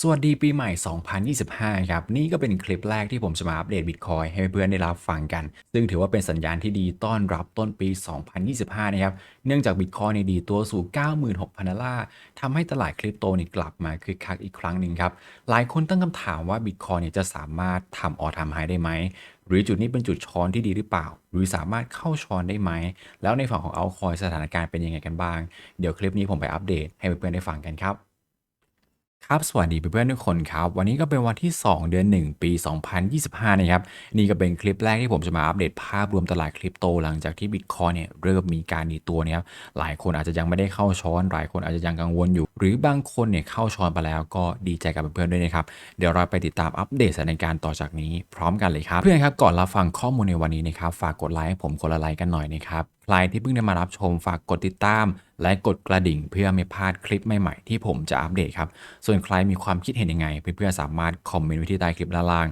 สวัสดีปีใหม่ 2025 ครับ นี่ก็เป็นคลิปแรกที่ผมจะมาอัปเดต Bitcoin ให้เพื่อนๆได้รับฟังกัน ซึ่งถือว่าเป็นสัญญาณที่ดีต้อนรับต้นปี 2025 นะครับ เนื่องจาก Bitcoin ในยดีตัวสู่ 96,000 ดอลลาร์ทำให้ตลาดคริปโตนี่กลับมาคึกคักอีกครั้งหนึ่งครับ หลายคนตั้งคำถามว่า Bitcoin เนี่ยจะสามารถทำออทำไฮได้ไหมหรือจุดนี้เป็นจุดช้อนที่ดีหรือเปล่า หรือสามารถเข้าช้อนได้ไหม แล้วในฝั่งของเอาคอยสถานการณ์เป็นยังไงกันบ้าง เดี๋ยวคลิปนี้ผมไปอัปเดตให้เพื่อนๆได้ฟังกันครับ ครับ สวัสดีเพื่อนๆทุกคนครับ วันนี้ก็เป็นวันที่ 2 เดือน 1 ปี 2025 นะครับ นี่ก็เป็นคลิปแรกที่ผมจะมาอัปเดตภาพรวมตลาดคริปโตหลังจากที่ Bitcoin เนี่ยเริ่มมีการดีตัวนะครับ หลายคนอาจจะยังไม่ได้เข้าช้อน หลายคนอาจจะยังกังวลอยู่ หรือบางคนเนี่ยเข้าช้อนไปแล้วก็ดีใจกับเพื่อนๆด้วยนะครับ เดี๋ยวเราไปติดตามอัปเดตสถานการณ์ต่อจากนี้พร้อมกันเลยครับ เพื่อนครับก่อนรับฟังข้อมูลในวันนี้นะครับ ฝากกดไลค์ให้ผมคนละไลค์กันหน่อยนะครับ ใครที่เพิ่งได้มารับชมฝากกดติดตาม และกดกระดิ่งเพื่อไม่พลาดคลิปใหม่ๆ ที่ผมจะอัปเดตครับ ส่วนใครมีความคิดเห็นยังไง เพื่อนๆสามารถคอมเมนต์ไว้ที่ใต้คลิปล่าง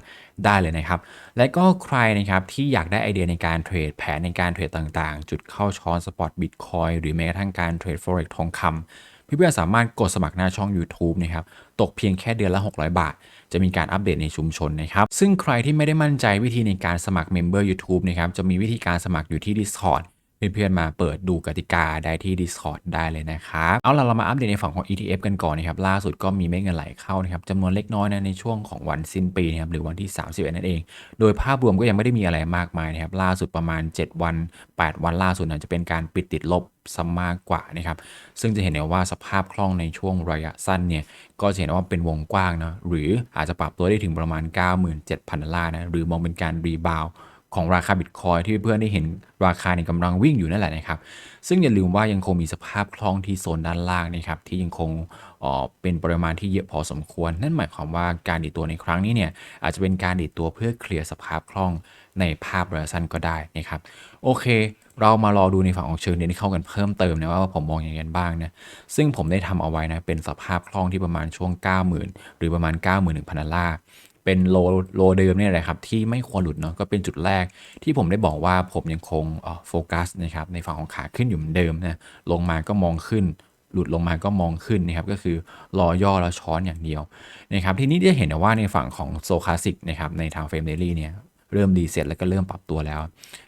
ได้เลยนะครับ และก็ใครนะครับที่อยากได้ไอเดียในการเทรดแผนในการเทรดต่างๆ จุดเข้าช้อนสปอตบิตคอยหรือแม้กระทั่งการเทรด forex ทองคำเพื่อนๆสามารถกดสมัครหน้าช่อง YouTube นะครับตกเพียงแค่เดือนละ 600 บาท จะมีการอัปเดตในชุมชนนะครับซึ่งใครที่ไม่ได้มั่นใจวิธีในการสมัครเมมเบอร์ u t u b e นะครับจะมีวิธีการสมัครอยู่ที่ Discord เพื่อนๆมาเปิดดูกติกาได้ที่ Discord ได้เลยนะครับ เอาล่ะเรามาอัปเดตในฝั่งของ ETF กันก่อนนะครับ ล่าสุดก็มีเม็ดเงินไหลเข้านะครับจำนวนเล็กน้อยนะในช่วงของวันสิ้นปีนะครับหรือวันที่ 31 นั่นเอง โดยภาพรวมก็ยังไม่ได้มีอะไรมากมายนะครับล่าสุดประมาณ 7 วัน 8 วันล่าสุดนะจะเป็นการปิดติดลบซะมากกว่านะครับ ซึ่งจะเห็นได้ว่าสภาพคล่องในช่วงระยะสั้นเนี่ยก็จะเห็นว่าเป็นวงกว้างนะหรืออาจจะปรับตัวได้ถึงประมาณ 97,000ดอลลาร์นะหรือมองเป็นการรีบาว ของราคาบิตคอยที่เพื่อนได้เห็นราคาในกำลังวิ่งอยู่นั่นแหละนะครับ ซึ่งอย่าลืมว่ายังคงมีสภาพคล่องที่โซนด้านล่างนะครับที่ยังคงเป็นปริมาณที่เยอะพอสมควร นั่นหมายความว่าการดีดตัวในครั้งนี้เนี่ยอาจจะเป็นการดีดตัวเพื่อเคลียร์สภาพคล่องในภาพระยะสั้นก็ได้นะครับโอเค เรามารอดูในฝั่งของเชิงเทคนิคเข้ากันเพิ่มเติมนะว่าผมมองอย่างไรบ้างนะซึ่งผมได้ทำเอาไว้นะเป็นสภาพคล่องที่ประมาณช่วง 90,000 หรือประมาณ 91,000ดอลลาร์ เป็นโลโลเดิมเนี่ยแหละครับที่ไม่ควรหลุดเนาะก็เป็นจุดแรกที่ผมได้บอกว่าผมยังคงโฟกัสนะครับในฝั่งของขาขึ้นอยู่เหมือนเดิมนะลงมาก็มองขึ้นหลุดลงมาก็มองขึ้นนะครับก็คือรอย่อแล้วช้อนอย่างเดียวนะครับทีนี้จะเห็นนะว่าในฝั่งของโซคาสิกนะครับในทางเฟรมเดลี่เนี่ยเริ่มดีเสร็จแล้วก็เริ่มปรับตัวแล้ว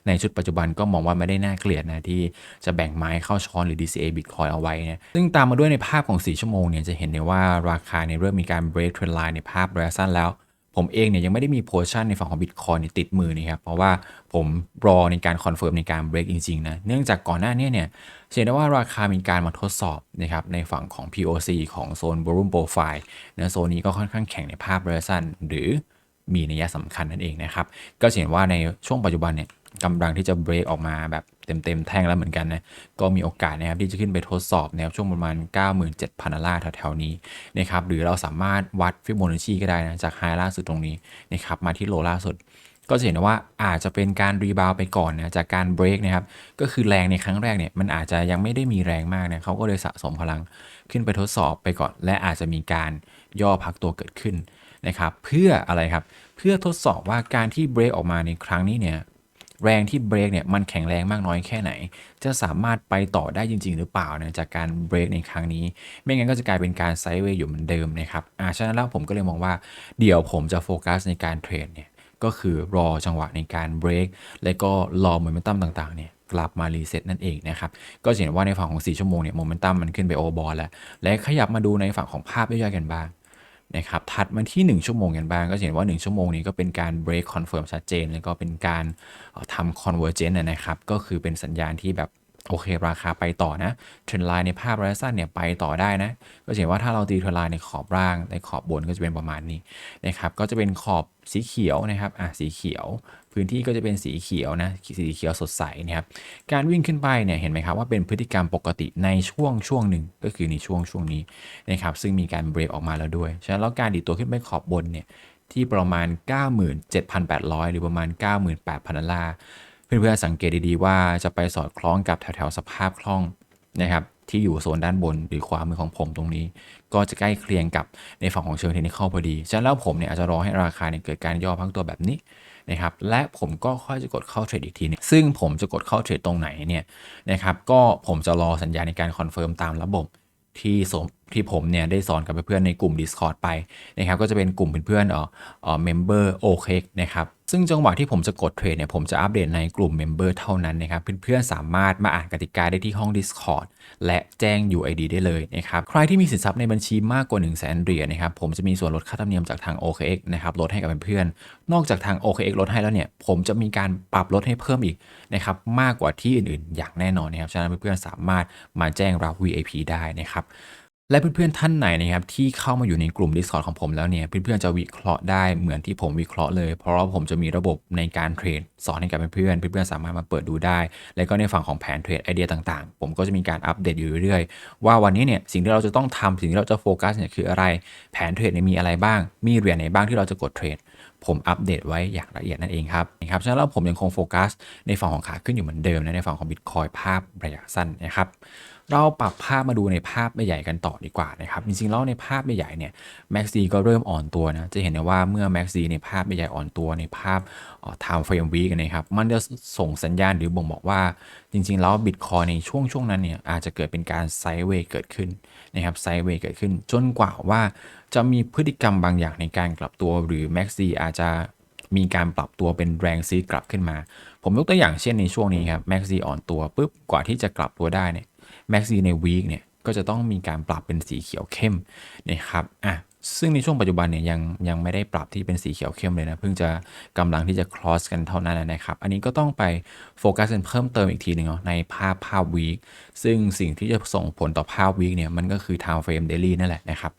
ในชุดปัจจุบันก็มองว่าไม่ได้น่าเกลียดนะที่จะแบ่งไม้เข้าช้อนหรือ DCA Bitcoin เอาไว้นี่ยซึ่งตามมาด้วยในภาพของ 4 ชั่วโมงเนี่ยจะเห็นได้ว่าราคาเนี่ยเริ่มมีการ break trend line ในภาพระยะสั้นแล้ว ผมเองเนี่ยยังไม่ได้มีโพชั่นในฝั่งของ Bitcoin เนี่ติดมือนะครับ เพราะว่าผมรอในการคอนเฟิร์มในการ break จริงๆนะเนื่องจากก่อนหน้านี้เนี่ยเห็นได้ว่าราคามีการมาทดสอบนะครับในฝั่งของ POC ของโซน Volume Profile นะโซนนี้ก็ค่อนข้างแข็งในภาพระยะสั้นหรือมีนัยสำคัญนั่นเองนะครับ ก็เห็นว่าในช่วงปัจจุบันเนี่ยกำลังที่จะ break ออกมาแบบ เต็มๆแท่งแล้วเหมือนกันนะ ก็มีโอกาสนะครับที่จะขึ้นไปทดสอบนะครับช่วงประมาณ 97,000ดอลลาร์แถวๆนี้นะครับหรือเราสามารถวัดฟิโบนัชชีก็ได้นะจากไฮล่าสุดตรงนี้นะครับมาที่โลล่าสุดก็จะเห็นว่าอาจจะเป็นการรีบาวไปก่อนนะจากการเบรกนะครับก็คือแรงในครั้งแรกเนี่ยมันอาจจะยังไม่ได้มีแรงมากนะเขาก็เลยสะสมพลังขึ้นไปทดสอบไปก่อน และอาจจะมีการย่อพักตัวเกิดขึ้นนะครับเพื่ออะไรครับ เพื่อทดสอบว่าการที่เบรกออกมาในครั้งนี้เนี่ย แรงที่เบรกเนี่ยมันแข็งแรงมากน้อยแค่ไหน จะสามารถไปต่อได้จริง ๆ หรือเปล่านะจากการเบรกในครั้งนี้ ไม่งั้นก็จะกลายเป็นการไซด์เวย์อยู่เหมือนเดิมนะครับอ่าฉะนั้นแล้วผมก็เลยมองว่าเดี๋ยวผมจะโฟกัสในการเทรดเนี่ยก็คือรอจังหวะในการเบรกและก็รอโมเมนตัมต่างๆเนี่ยกลับมารีเซ็ตนั่นเองนะครับ ก็เห็นว่าในฝั่งของ 4 ชั่วโมงเนี่ยโมเมนตัมมันขึ้นไปโอเวอร์บอลแล้ว และขยับมาดูในฝั่งของภาพย่อยๆกันบ้าง นะครับถัดมาที่ 1 ชั่วโมงกันบ้าง ก็เห็นว่า 1 ชั่วโมงนี้ก็เป็นการ break confirm ชัดเจน แล้วก็เป็นการทำ convergence นะครับ ก็คือเป็นสัญญาณที่แบบโอเค ราคาไปต่อนะเทรนไลน์ในภาพระยะสั้นเนี่ยไปต่อได้นะ ก็เห็นว่าถ้าเราตีเทรนไลน์ในขอบล่างในขอบบนก็จะเป็นประมาณนี้นะครับก็จะเป็นขอบ สีเขียวนะครับอะสีเขียว พื้นที่ก็จะเป็นสีเขียวนะสีเขียวสดใสนะครับการวิ่งขึ้นไปเนี่ยเห็นไหมครับว่าเป็นพฤติกรรมปกติในช่วงช่วงหนึ่งก็คือในช่วงช่วงนี้นะครับซึ่งมีการเบรกออกมาแล้วด้วยฉะนั้นแล้วการดีดตัวขึ้นไปขอบบนเนี่ยที่ประมาณ 97,800 หรือประมาณ 98,000ดอลลาร์เพื่อนๆสังเกตดีๆว่าจะไปสอดคล้องกับแถวๆสภาพคล่องนะครับ ที่อยู่โซนด้านบนหรือขวามือของผมตรงนี้ ก็จะใกล้เคียงกับในฝั่งของเชิงเทคนิคพอดี ฉะนั้นแล้วผมเนี่ยอาจจะรอให้ราคาเนี่ยเกิดการย่อพักตัวแบบนี้นะครับ และผมก็ค่อยจะกดเข้าเทรดอีกทีหนึงซึ่งผมจะกดเข้าเทรดตรงไหนเนี่ยนะครับ ก็ผมจะรอสัญญาณในการคอนเฟิร์มตามระบบที่สมที่ผมเนี่ยได้สอนกับเพื่อนๆในกลุ่ม Discord ไปนะครับก็จะเป็นกลุ่มเพื่อนๆเอ่อเอ่อ member o k นะครับ ซึ่งจังหวะที่ผมจะกดเทรดเนี่ยผมจะอัปเดตในกลุ่ม member เท่านั้นนะครับ เพื่อนๆสามารถมาอ่านกติกาได้ที่ห้อง Discord และแจ้ง UID ได้เลยนะครับ ใครที่มีสินทรัพย์ในบัญชีมากกว่า 1 0 0 0 0แสนเหรียญนะครับ ผมจะมีส่วนลดค่าธรรมเนียมจากทาง OKX นะครับ ลดให้กับเพื่อนๆ นอกจากทาง OKX ลดให้แล้วเนี่ย ผมจะมีการปรับลดให้เพิ่มอีกนะครับ มากกว่าที่อื่นๆ อย่างแน่นอนนะครับ ฉะนั้นเพื่อนๆสามารถมาแจ้งรับ VIP ได้นะครับ และเพื่อนๆท่านไหนนะครับที่เข้ามาอยู่ในกลุ่ม Discord ของผมแล้วเนี่ยเพื่อนๆจะวิเคราะห์ได้เหมือนที่ผมวิเคราะห์เลย เพราะว่าผมจะมีระบบในการเทรดสอนให้กับเพื่อนๆเพื่อนๆสามารถมาเปิดดูได้ แล้วก็ในฝั่งของแผนเทรดไอเดียต่างๆ ผมก็จะมีการอัปเดตอยู่เรื่อยๆว่าวันนี้เนี่ยสิ่งที่เราจะต้องทำสิ่งที่เราจะโฟกัสเนี่ยคืออะไร แผนเทรดเนี่ยมีอะไรบ้าง มีเหรียญไหนบ้างที่เราจะกดเทรดผมอัปเดตไว้อย่างละเอียดนั่นเองครับนะครับฉะนั้นแล้วผมยังคงโฟกัสในฝั่งของขาขึ้นอยู่เหมือนเดิมนะในฝั่งของ Bitcoin ภาพระยะสั้นนะครับ เราปรับภาพมาดูในภาพใหญ่ๆกันต่อดีกว่านะครับ จริงๆแล้วในภาพใหญ่ๆเนี่ย MACD ก็เริ่มอ่อนตัวนะ จะเห็นได้ว่าเมื่อ MACD ในภาพใหญ่ๆอ่อนตัวในภาพเอ่อ time frame week นะครับ มันจะส่งสัญญาณหรือบ่งบอกว่า จริงๆ แล้ว Bitcoin ในช่วงช่วงนั้นเนี่ยอาจจะเกิดเป็นการไซด์เวย์เกิดขึ้นนะครับไซด์เวย์เกิดขึ้น จนกว่าว่าจะมีพฤติกรรมบางอย่างในการกลับตัวหรือ MACD อาจจะมีการปรับตัวเป็นแรงซีดกลับขึ้นมา ผมยกตัวอย่างเช่นในช่วงนี้ครับ MACD อ่อนตัวปุ๊บกว่าที่จะกลับตัวได้เนี่ย MACD ในวีคเนี่ยก็จะต้องมีการปรับเป็นสีเขียวเข้มนะครับอะซึ่งในช่วงปัจจุบันเนี่ยยังยังไม่ได้ปรับที่เป็นสีเขียวเข้มเลยนะ เพิ่งจะกำลังที่จะ cross กันเท่านั้นนะครับ อันนี้ก็ต้องไปโฟกัสเพิ่มเติมอีกทีหนึ่งเนาะในภาพภาพวีคซึ่งสิ่งที่จะส่งผลต่อภาพวีคเนี่ยมันก็คือ time frame daily นั่นแหละนะครับ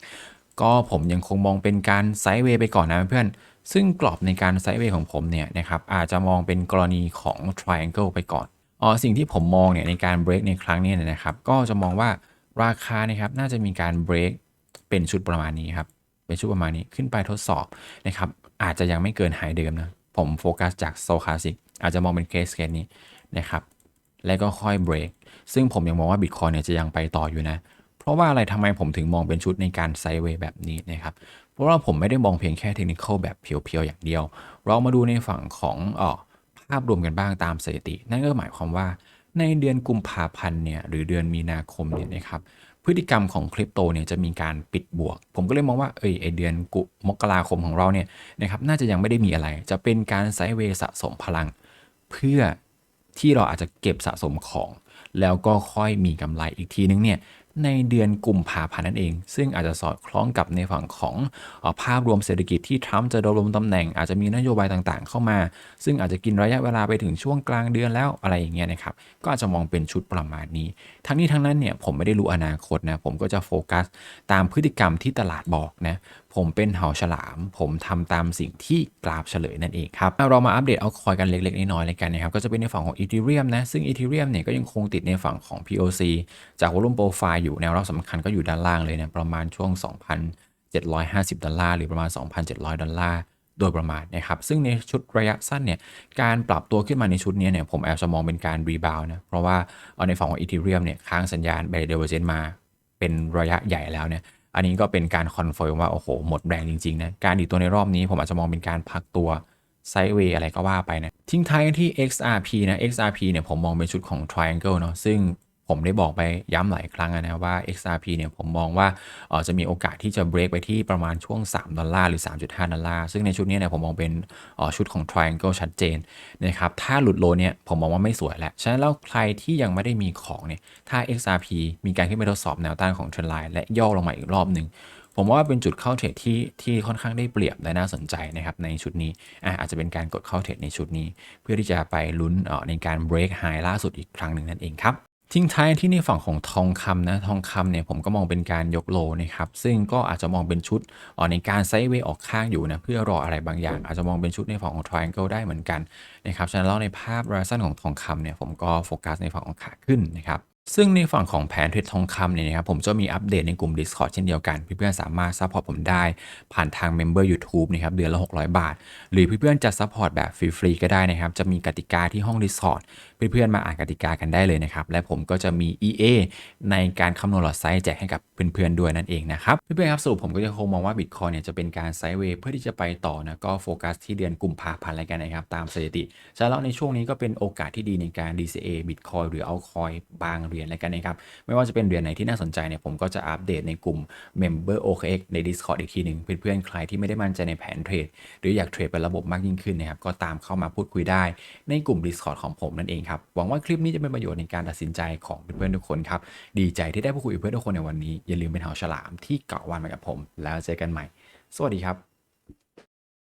ก็ผมยังคงมองเป็นการไซด์เวย์ไปก่อนนะเพื่อนซึ่งกรอบในการไซด์เวย์ของผมเนี่ยนะครับอาจจะมองเป็นกรณีของ triangle ไปก่อน อ๋อสิ่งที่ผมมองเนี่ยในการ break ในครั้งนี้นะครับ ก็จะมองว่าราคานะครับน่าจะมีการ break เป็นชุดประมาณนี้ครับเป็นชุดประมาณนี้ขึ้นไปทดสอบนะครับอาจจะยังไม่เกินหายเดิมนะผมโฟกัสจากโซคาสิกอาจจะมองเป็นเคสเคสนี้นะครับแล้วก็ค่อยเบรกซึ่งผมยังมองว่า Bitcoin เนี่ยจะยังไปต่ออยู่นะ เพราะว่าอะไรทำไมผมถึงมองเป็นชุดในการไซเวย์แบบนี้นะครับ เพราะว่าผมไม่ได้มองเพียงแค่เทคนิคแบบเพียวๆอย่างเดียว เรามาดูในฝั่งของเออ ภาพรวมกันบ้างตามสถิติ นั่นก็หมายความว่าในเดือนกุมภาพันธ์เนี่ยหรือเดือนมีนาคมเนี่ยนะครับพฤติกรรมของคริปโตเนี่ยจะมีการปิดบวก ผมก็เลยมองว่าเอยไอเดือนกุมกราคมของเราเนี่ยนะครับน่าจะยังไม่ได้มีอะไร จะเป็นการไซเวสะสมพลัง เพื่อที่เราอาจจะเก็บสะสมของ แล้วก็ค่อยมีกำไรอีกทีนึงเนี่ย ในเดือนกุมภาพันธ์นั่นเอง ซึ่งอาจจะสอดคล้องกับในฝั่งของออภาพรวมเศรษฐกิจที่ทรัมป์จะดำรงตำแหน่งอาจจะมีนโยบายต่างๆ เข้ามา ซึ่งอาจจะกินระยะเวลาไปถึงช่วงกลางเดือนแล้วอะไรอย่างเงี้ยนะครับก็อาจจะมองเป็นชุดประมาณนี้ ทั้งนี้ทั้งนั้นเนี่ยผมไม่ได้รู้อนาคตนะผมก็จะโฟกัสตามพฤติกรรมที่ตลาดบอกนะผมเป็นเหาฉลาม ผมทำตามสิ่งที่กราฟเฉลยนั่นเองครับเอาเรามาอัปเดตเอาคอยกันเล็กๆ น้อยๆเลยกันนะครับ ก็จะเป็นในฝั่งของ Ethereum นะ ซึ่ง Ethereum เนี่ยก็ยังคงติดในฝั่งของ POC จาก volume profile อยู่แนวรับสำคัญก็อยู่ด้านล่างเลยนะประมาณช่วง 2,750 ดอลลาร์หรือประมาณ 2,700 ดอลลาร์โดยประมาณนะครับ ซึ่งในชุดระยะสั้นเนี่ย การปรับตัวขึ้นมาในชุดนี้เนี่ย ผมแอบจะมองเป็นการรีบาวนะ เพราะว่าเอาในฝั่งของ Ethereum เนี่ยค้างสัญญาณ b บ d i v e r g e n c e มาเป็นระยะใหญ่แล้วเนี่ย อันนี้ก็เป็นการคอนเฟิร์มว่าโอ้โหหมดแรงจริงๆนะการดีตัวในรอบนี้ผมอาจจะมองเป็นการพักตัวไซด์เวย์อะไรก็ว่าไปนะ ทิ้งท้ายที่ XRP นะ XRP เนี่ยผมมองเป็นชุดของ Triangle เนาะซึ่ง ผมได้บอกไปย้ำหลายครั้งนะว่า XRP เนี่ยผมมองว่าออจะมีโอกาสที่จะ break ไปที่ประมาณช่วง 3 ดอลลาร์หรือ 3.5 ดอลลาร์ ซึ่งในชุดนี้เนี่ยผมมองเป็นออชุดของ triangle ชัดเจนนะครับ ถ้าหลุดโลเนี่ยผมมองว่าไม่สวยแล้ว ฉะนั้นแล้วใครที่ยังไม่ได้มีของเนี่ย ถ้า XRP มีการขึ้นไปทดสอบแนวต้านของ trend line และย่อลงมาอีกรอบหนึ่งผมว่าเป็นจุดเข้าเทรดที่ที่ค่อนข้างได้เปรียบและน่าสนใจนะครับในชุดนี้อาจจะเป็นการกดเข้าเทรดในชุดนี้ เพื่อที่จะไปลุ้นในการ break high ล่าสุดอีกครั้งหนึ่งนั่นเองครับ ทิ้งท้ายที่ในฝั่งของทองคำนะทองคำเนี่ยผมก็มองเป็นการยกโลนะครับซึ่งก็อาจจะมองเป็นชุดอ่อในการไซด์เวย์ออกข้างอยู่นะเพื่อรออะไรบางอย่าง อาจจะมองเป็นชุดในฝั่งของ triangle ได้เหมือนกันนะครับฉะนั้นแล้วในภาพระยะสั้นของทองคำเนี่ยผมก็โฟกัสในฝั่งของขาขึ้นนะครับซึ่งในฝั่งของแผนเทรดทองคำเนี่ยนะครับผมจะมีอัปเดตในกลุ่ม Discord เช่นเดียวกันเพื่อนๆสามารถซัพพอร์ตผมได้ผ่านทาง Member YouTube นะครับเดือนละ 600 บาท หรือเพื่อนๆจะซัพพอร์ตแบบฟรีๆก็ได้นะครับจะมีกติกาที่ห้อง Discord เพื่อนๆมาอ่านกติกากันได้เลยนะครับ และผมก็จะมี EA ในการคำนวณหลอดไซส์แจกให้กับเพื่อนๆด้วยนั่นเองนะครับ เพื่อนๆครับสรุปผมก็จะคงมองว่า Bitcoin เนี่ยจะเป็นการไซด์เวย์เพื่อที่จะไปต่อนะก็โฟกัสที่เดือนกุมภาพันธ์อะไรกันนะครับตามสถิติฉะนั้นแล้วในช่วงนี้ก็เป็นโอกาสที่ดีในการ DCA Bitcoin หรือเอาคอยบางเหรียญรียนแล้วกันนะครับไม่ว่าจะเป็นเหรียญไหนที่น่าสนใจเนี่ยผมก็จะอัปเดตในกลุ่ม Member OKX ใน Discord อีกทีหนึ่งเพื่อนๆใครที่ไม่ได้มั่นใจในแผนเทรดหรืออยากเทรดเป็นระบบมากยิ่งขึ้นนะครับก็ตามเข้ามาพูดคุยได้ในกลุ่ม Discord ของผมนั่นเองครับ หวังว่าคลิปนี้จะเป็นประโยชน์ในการตัดสินใจของเพื่อนๆทุกคนครับ ดีใจที่ได้พูดคุยกับเพื่อนทุกคนในวันนี้ อย่าลืมเป็นหาฉลามที่เกาะวันมากับผม แล้วเจอกันใหม่ สวัสดีครับ